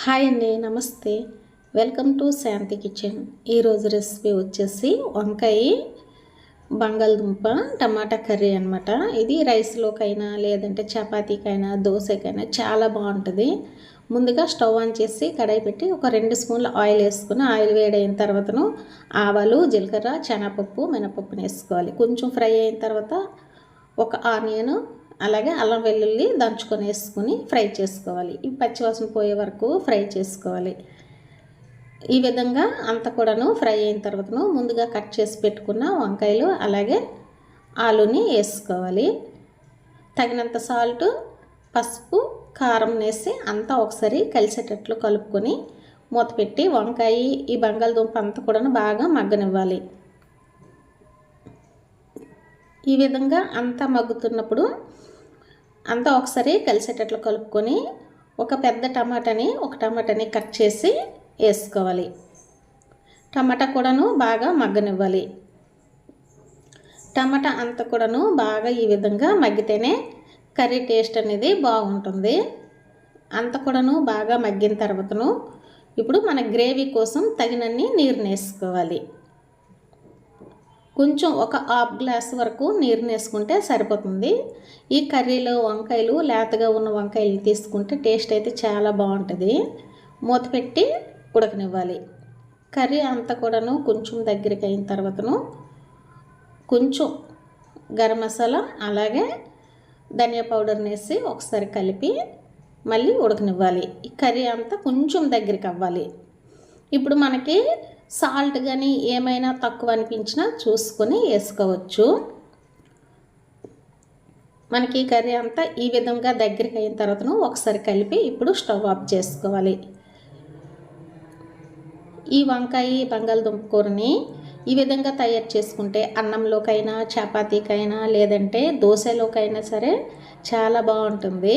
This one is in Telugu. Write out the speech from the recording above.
హాయ్ అండి namaste. Welcome to Shanti kitchen. ఈరోజు రెసిపీ వచ్చేసి వంకాయ బంగాళదుంప టమాటా కర్రీ అనమాట ఇది రైస్లోకైనా లేదంటే చపాతీకైనా దోశకైనా చాలా బాగుంటుంది. ముందుగా స్టవ్ ఆన్ చేసి కడాయి పెట్టి ఒక రెండు స్పూన్ల ఆయిల్ వేసుకుని ఆయిల్ వేడైన తర్వాతను ఆవాలు జీలకర్ర శనగపప్పు మినపప్పుని వేసుకోవాలి. కొంచెం ఫ్రై అయిన తర్వాత ఒక ఆనియన్ అలాగే అల్లం వెల్లుల్లి దంచుకొని వేసుకొని ఫ్రై చేసుకోవాలి. ఈ పచ్చివాసన పోయే వరకు ఫ్రై చేసుకోవాలి. ఈ విధంగా అంత కూడాను ఫ్రై అయిన తర్వాతను ముందుగా కట్ చేసి పెట్టుకున్న వంకాయలు అలాగే ఆలుని వేసుకోవాలి. తగినంత సాల్ట్ పసుపు కారం వేసి అంతా ఒకసారి కలిసేటట్లు కలుపుకొని మూత పెట్టి వంకాయ ఈ బంగాళదుంప అంతా కూడా బాగా మగ్గనివ్వాలి. ఈ విధంగా అంతా మగ్గుతున్నప్పుడు అంతా ఒకసారి కలిసేటట్లు కలుపుకొని ఒక పెద్ద టమాటాని ఒక టమాటాని కట్ చేసి వేసుకోవాలి. టమాటా కూడాను బాగా మగ్గనివ్వాలి. టమాటా అంతా కూడాను బాగా ఈ విధంగా మగ్గితేనే కర్రీ టేస్ట్ అనేది బాగుంటుంది. అంత కూడాను బాగా మగ్గిన తర్వాతను ఇప్పుడు మన గ్రేవీ కోసం తగినన్ని నీరు వేసుకోవాలి. కొంచెం ఒక హాఫ్ గ్లాస్ వరకు నీరుని వేసుకుంటే సరిపోతుంది. ఈ కర్రీలో వంకాయలు లేతగా ఉన్న వంకాయలు తీసుకుంటే టేస్ట్ అయితే చాలా బాగుంటుంది. మూత పెట్టి ఉడకనివ్వాలి. కర్రీ అంతా కూడాను కొంచెం దగ్గరికి అయిన తర్వాతను కొంచెం గరం మసాలా అలాగే ధనియా పౌడర్ని వేసి ఒకసారి కలిపి మళ్ళీ ఉడకనివ్వాలి. ఈ కర్రీ అంతా కొంచెం దగ్గరికి అవ్వాలి. ఇప్పుడు మనకి సాల్ట్ కానీ ఏమైనా తక్కువ అనిపించినా చూసుకొని వేసుకోవచ్చు. మనకి కర్రీ అంతా ఈ విధంగా దగ్గరికి అయిన తర్వాతను ఒకసారి కలిపి ఇప్పుడు స్టవ్ ఆఫ్ చేసుకోవాలి. ఈ వంకాయ బంగాళదుంప కూరని ఈ విధంగా తయారు చేసుకుంటే అన్నంలోకైనా చపాతీకైనా లేదంటే దోశలోకైనా సరే చాలా బాగుంటుంది.